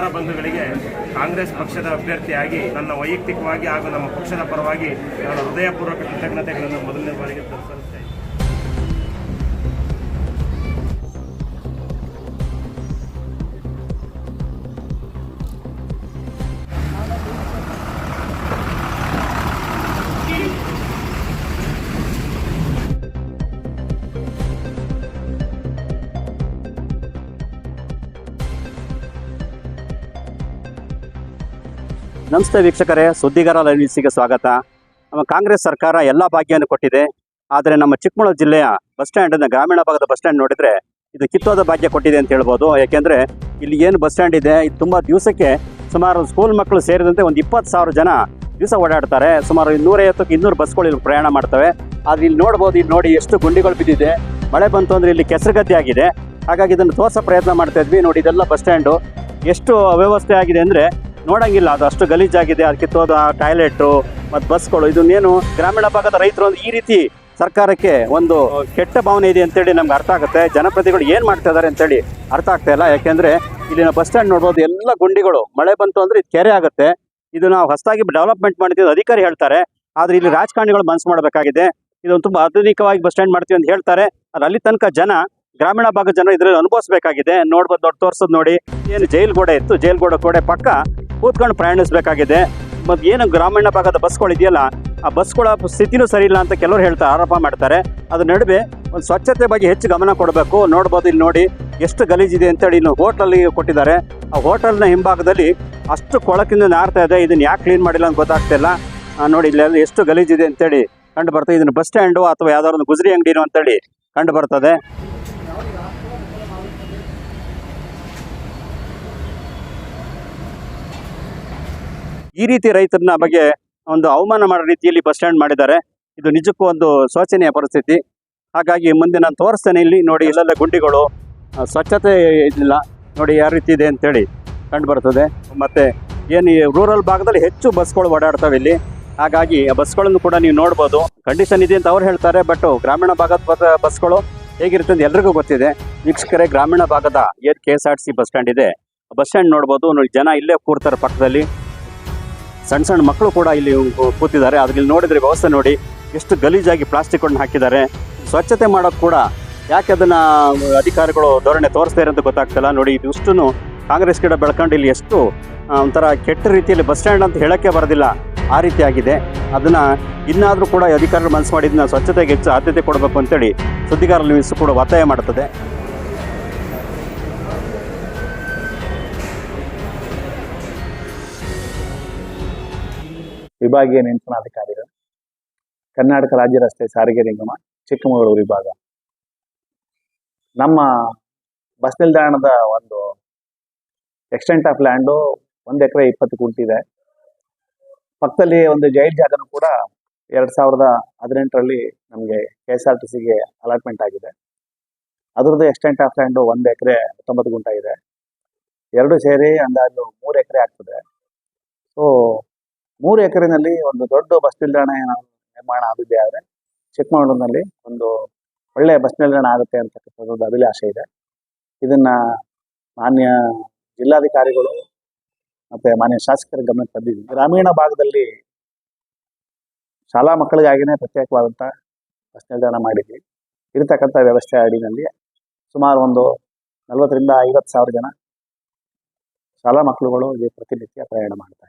ಮತದಾರ ಬಂಧುಗಳಿಗೆ ಕಾಂಗ್ರೆಸ್ ಪಕ್ಷದ ಅಭ್ಯರ್ಥಿಯಾಗಿ, ನನ್ನ ವೈಯಕ್ತಿಕವಾಗಿ ಹಾಗೂ ನಮ್ಮ ಪಕ್ಷದ ಪರವಾಗಿ ನಾನು ಹೃದಯಪೂರ್ವಕ ಕೃತಜ್ಞತೆಗಳನ್ನು ಮೊದಲನೇ ಬಾರಿಗೆ ಸಲ್ಲಿಸ್ತಾ ನಮಸ್ತೆ ವೀಕ್ಷಕರೇ, ಸುದ್ದಿಗಾರ ಲೈನ್ಸಿಗೆ ಸ್ವಾಗತ. ನಮ್ಮ ಕಾಂಗ್ರೆಸ್ ಸರ್ಕಾರ ಎಲ್ಲ ಭಾಗ್ಯವನ್ನು ಕೊಟ್ಟಿದೆ. ಆದರೆ ನಮ್ಮ ಚಿಕ್ಕಮಗಳೂರು ಜಿಲ್ಲೆಯ ಬಸ್ ಸ್ಟ್ಯಾಂಡ್ ಗ್ರಾಮೀಣ ಭಾಗದ ಬಸ್ ಸ್ಟ್ಯಾಂಡ್ ನೋಡಿದ್ರೆ ಇದು ಕಿತ್ತೋದ ಭಾಗ್ಯ ಕೊಟ್ಟಿದೆ ಅಂತ ಹೇಳ್ಬೋದು. ಯಾಕೆಂದರೆ ಇಲ್ಲಿ ಏನು ಬಸ್ ಸ್ಟ್ಯಾಂಡ್ ಇದೆ, ಇದು ತುಂಬ ದಿವಸಕ್ಕೆ ಸುಮಾರು ಸ್ಕೂಲ್ ಮಕ್ಕಳು ಸೇರಿದಂತೆ ಒಂದು ಇಪ್ಪತ್ತು ಸಾವಿರ ಜನ ದಿವಸ ಓಡಾಡ್ತಾರೆ. ಸುಮಾರು ನೂರೈವತ್ತಕ್ಕೆ ಇನ್ನೂರು ಬಸ್ಗಳು ಇಲ್ಲಿ ಪ್ರಯಾಣ ಮಾಡ್ತವೆ. ಆದರೆ ಇಲ್ಲಿ ನೋಡ್ಬೋದು, ಇಲ್ಲಿ ನೋಡಿ ಎಷ್ಟು ಗುಂಡಿಗಳು ಬಿದ್ದಿದೆ. ಮಳೆ ಬಂತು ಅಂದರೆ ಇಲ್ಲಿ ಕೆಸರುಗದ್ದೆ ಆಗಿದೆ. ಹಾಗಾಗಿ ಇದನ್ನು ತೋರಿಸೋ ಪ್ರಯತ್ನ ಮಾಡ್ತಾ ಇದ್ವಿ. ನೋಡಿ, ಇದೆಲ್ಲ ಬಸ್ ಸ್ಟ್ಯಾಂಡು ಎಷ್ಟು ಅವ್ಯವಸ್ಥೆ ಆಗಿದೆ ಅಂದ್ರೆ ನೋಡಂಗಿಲ್ಲ, ಅದು ಅಷ್ಟು ಗಲೀಜಾಗಿದೆ, ಅದಕ್ಕೆ ತೋದ ಟಾಯ್ಲೆಟು, ಮತ್ತು ಬಸ್ಗಳು, ಇದನ್ನೇನು ಗ್ರಾಮೀಣ ಭಾಗದ ರೈತರು ಒಂದು ಈ ರೀತಿ ಸರ್ಕಾರಕ್ಕೆ ಒಂದು ಕೆಟ್ಟ ಭಾವನೆ ಇದೆ ಅಂತೇಳಿ ನಮ್ಗೆ ಅರ್ಥ ಆಗುತ್ತೆ. ಜನಪ್ರತಿಗಳು ಏನು ಮಾಡ್ತಾ ಇದ್ದಾರೆ ಅಂತೇಳಿ ಅರ್ಥ ಆಗ್ತಾ ಇಲ್ಲ. ಯಾಕೆಂದ್ರೆ ಇಲ್ಲಿನ ಬಸ್ ಸ್ಟ್ಯಾಂಡ್ ನೋಡ್ಬೋದು, ಎಲ್ಲ ಗುಂಡಿಗಳು, ಮಳೆ ಬಂತು ಅಂದ್ರೆ ಇದು ಕೆರೆ ಆಗುತ್ತೆ. ಇದು ನಾವು ಹೊಸದಾಗಿ ಡೆವಲಪ್ಮೆಂಟ್ ಮಾಡ್ತೀವಿ ಅಧಿಕಾರಿ ಹೇಳ್ತಾರೆ. ಆದ್ರೆ ಇಲ್ಲಿ ರಾಜಕಾರಣಿಗಳು ಮನಸ್ಸು ಮಾಡಬೇಕಾಗಿದೆ. ಇದೊಂದು ತುಂಬಾ ಆಧುನಿಕವಾಗಿ ಬಸ್ ಸ್ಟ್ಯಾಂಡ್ ಮಾಡ್ತೀವಿ ಅಂತ ಹೇಳ್ತಾರೆ. ಆದ್ರೆ ಅಲ್ಲಿ ತನಕ ಜನ, ಗ್ರಾಮೀಣ ಭಾಗದ ಜನ ಇದರಲ್ಲಿ ಅನುಭವಿಸಬೇಕಾಗಿದೆ. ನೋಡ್ಬೋದು, ದೊಡ್ಡ ತೋರ್ಸೋದು ನೋಡಿ. ಏನು ಜೈಲ್ ಗೋಡೆ ಇತ್ತು ಜೈಲ್ ಗೋಡೆ ಗೋಡೆ ಪಕ್ಕ ಕೂತ್ಕೊಂಡು ಪ್ರಯಾಣಿಸಬೇಕಾಗಿದೆ. ಮತ್ತು ಏನು ಗ್ರಾಮೀಣ ಭಾಗದ ಬಸ್ಗಳು ಇದೆಯಲ್ಲ, ಆ ಬಸ್ಗಳ ಸ್ಥಿತಿನೂ ಸರಿ ಇಲ್ಲ ಅಂತ ಕೆಲವರು ಹೇಳ್ತಾರೆ ಆರೋಪ ಮಾಡ್ತಾರೆ. ಅದ್ರ ನಡುವೆ ಒಂದು ಸ್ವಚ್ಛತೆ ಬಗ್ಗೆ ಹೆಚ್ಚು ಗಮನ ಕೊಡಬೇಕು. ನೋಡ್ಬೋದು ಇಲ್ಲಿ ನೋಡಿ ಎಷ್ಟು ಗಲೀಜಿದೆ ಅಂತೇಳಿ ಇನ್ನು ಹೋಟ್ಲಲ್ಲಿ ಕೊಟ್ಟಿದ್ದಾರೆ. ಆ ಹೋಟೆಲ್ನ ಹಿಂಭಾಗದಲ್ಲಿ ಅಷ್ಟು ಕೊಳಕಿಂದ ನಾರ್ತಾ ಇದೆ. ಇದನ್ನು ಯಾಕೆ ಕ್ಲೀನ್ ಮಾಡಿಲ್ಲ ಅಂತ ಗೊತ್ತಾಗ್ತಿಲ್ಲ ನೋಡಿ ಇಲ್ಲೆಲ್ಲ ಎಷ್ಟು ಗಲೀಜಿದೆ ಅಂತೇಳಿ ಕಂಡು ಬರ್ತದೆ. ಇದನ್ನು ಬಸ್ ಸ್ಟ್ಯಾಂಡು ಅಥವಾ ಯಾವ್ದಾದ್ರು ಒಂದು ಗುಜರಿ ಅಂಗಡಿನೋ ಅಂತೇಳಿ ಕಂಡು ಬರ್ತದೆ. ಈ ರೀತಿ ರೈತರನ್ನ ಬಗ್ಗೆ ಒಂದು ಅವಮಾನ ಮಾಡೋ ರೀತಿಯಲ್ಲಿ ಬಸ್ ಸ್ಟ್ಯಾಂಡ್ ಮಾಡಿದ್ದಾರೆ. ಇದು ನಿಜಕ್ಕೂ ಒಂದು ಶೋಚನೀಯ ಪರಿಸ್ಥಿತಿ. ಹಾಗಾಗಿ ಮುಂದೆ ನಾನು ತೋರಿಸ್ತೇನೆ ಇಲ್ಲಿ ನೋಡಿ ಇಲ್ಲೆಲ್ಲ ಗುಂಡಿಗಳು ಸ್ವಚ್ಛತೆ ಇದಿಲ್ಲ ನೋಡಿ ಯಾವ ರೀತಿ ಇದೆ ಅಂತೇಳಿ ಕಂಡು ಬರ್ತದೆ ಮತ್ತೆ ಏನು ಈ ರೂರಲ್ ಭಾಗದಲ್ಲಿ ಹೆಚ್ಚು ಬಸ್ಗಳು ಓಡಾಡ್ತವೆ ಇಲ್ಲಿ. ಹಾಗಾಗಿ ಆ ಬಸ್ಗಳನ್ನು ಕೂಡ ನೀವು ನೋಡ್ಬೋದು. ಕಂಡೀಷನ್ ಇದೆ ಅಂತ ಅವ್ರು ಹೇಳ್ತಾರೆ ಬಟ್ ಗ್ರಾಮೀಣ ಭಾಗದ ಬಸ್- ಬಸ್ಗಳು ಹೇಗಿರುತ್ತೆ ಅಂತ ಎಲ್ರಿಗೂ ಗೊತ್ತಿದೆ. ವೀಕ್ಷಕರೇ, ಗ್ರಾಮೀಣ ಭಾಗದ ಏನು K S R C bus stand ಇದೆ ಬಸ್ ಸ್ಟ್ಯಾಂಡ್ ನೋಡ್ಬೋದು. ನೋಡಿ ಜನ ಇಲ್ಲೇ ಕೂರ್ತಾರೆ ಪಕ್ಕದಲ್ಲಿ. ಸಣ್ಣ ಸಣ್ಣ ಮಕ್ಕಳು ಕೂಡ ಇಲ್ಲಿ ಕೂತಿದ್ದಾರೆ. ಅದ್ರ ಇಲ್ಲಿ ನೋಡಿದ್ರೆ ವ್ಯವಸ್ಥೆ ನೋಡಿ ಎಷ್ಟು ಗಲೀಜಾಗಿ ಪ್ಲಾಸ್ಟಿಕ್ ಹಾಕಿದ್ದಾರೆ. ಸ್ವಚ್ಛತೆ ಮಾಡೋದು ಕೂಡ ಯಾಕೆ ಅದನ್ನು ಅಧಿಕಾರಿಗಳು ಧೋರಣೆ ತೋರಿಸ್ತಾ ಅಂತ ಗೊತ್ತಾಗ್ತಿಲ್ಲ. ನೋಡಿ ಇದಿಷ್ಟು ಕಾಂಗ್ರೆಸ್ ಗಿಡ ಬೆಳ್ಕೊಂಡು ಇಲ್ಲಿ ಎಷ್ಟು ಒಂಥರ ಕೆಟ್ಟ ರೀತಿಯಲ್ಲಿ ಬಸ್ ಸ್ಟ್ಯಾಂಡ್ ಅಂತ ಹೇಳೋಕ್ಕೆ ಬರೋದಿಲ್ಲ. ಆ ರೀತಿ ಆಗಿದೆ. ಅದನ್ನ ಇನ್ನಾದರೂ ಕೂಡ ಅಧಿಕಾರಿಗಳು ಮನಸ್ಸು ಮಾಡಿದ್ದನ್ನು ಸ್ವಚ್ಛತೆಗೆ ಹೆಚ್ಚು ಆದ್ಯತೆ ಕೊಡಬೇಕು ಅಂತೇಳಿ ಸುದ್ದಿಗಾರರಲ್ಲಿ ಕೂಡ ಒತ್ತಾಯ ಮಾಡುತ್ತದೆ. ವಿಭಾಗೀಯ ನಿಯಂತ್ರಣಾಧಿಕಾರಿಗಳು ಕರ್ನಾಟಕ ರಾಜ್ಯ ರಸ್ತೆ ಸಾರಿಗೆ ನಿಗಮ, ಚಿಕ್ಕಮಗಳೂರು ವಿಭಾಗ. ನಮ್ಮ ಬಸ್ ನಿಲ್ದಾಣದ ಒಂದು ಎಕ್ಸ್ಟೆಂಟ್ ಆಫ್ ಲ್ಯಾಂಡು ಒಂದು ಎಕರೆ ಇಪ್ಪತ್ತು ಗುಂಟಿದೆ ಪಕ್ಕದಲ್ಲಿ ಒಂದು ಜೈಲ್ ಜಾಗನೂ ಕೂಡ ಎರಡು ಸಾವಿರದ ಹದಿನೆಂಟರಲ್ಲಿ ನಮಗೆ ಕೆ ಎಸ್ ಆರ್ ಟಿ ಸಿಗೆ ಅಲಾಟ್ಮೆಂಟ್ ಆಗಿದೆ. ಅದರದ್ದು ಎಕ್ಸ್ಟೆಂಟ್ ಆಫ್ ಲ್ಯಾಂಡು ಒಂದು ಎಕರೆ ಹತ್ತೊಂಬತ್ತು ಗುಂಟ ಇದೆ. ಎರಡು ಸೇರಿ ಅಂದಾಜು ಮೂರು ಎಕರೆ ಆಗ್ತದೆ. ಸೊ ಮೂರು ಎಕರೆನಲ್ಲಿ ಒಂದು ದೊಡ್ಡ ಬಸ್ ನಿಲ್ದಾಣ ನಿರ್ಮಾಣ ಆಗಿದೆ ಆದರೆ ಚಿಕ್ಕಮಗಳೂರಿನಲ್ಲಿ ಒಂದು ಒಳ್ಳೆಯ ಬಸ್ ನಿಲ್ದಾಣ ಆಗುತ್ತೆ ಅಂತಕ್ಕಂಥದ್ದು ಅಭಿಲಾಷೆ ಇದೆ. ಇದನ್ನ ಮಾನ್ಯ ಜಿಲ್ಲಾಧಿಕಾರಿಗಳು ಮತ್ತೆ ಮಾನ್ಯ ಶಾಸಕರ ಗಮನಕ್ಕೆ ತಂದಿದ್ದೀವಿ ಗ್ರಾಮೀಣ ಭಾಗದಲ್ಲಿ ಶಾಲಾ ಮಕ್ಕಳಿಗಾಗಿನೇ ಪ್ರತ್ಯೇಕವಾದಂಥ ಬಸ್ ನಿಲ್ದಾಣ ಮಾಡಿದ್ವಿ. ಇರತಕ್ಕಂಥ ವ್ಯವಸ್ಥೆ ಅಡಿನಲ್ಲಿ ಸುಮಾರು ಒಂದು ನಲವತ್ತರಿಂದ ಐವತ್ತು ಸಾವಿರ ಜನ ಶಾಲಾ ಮಕ್ಕಳುಗಳು ಇಲ್ಲಿ ಪ್ರತಿನಿತ್ಯ ಪ್ರಯಾಣ ಮಾಡ್ತಾ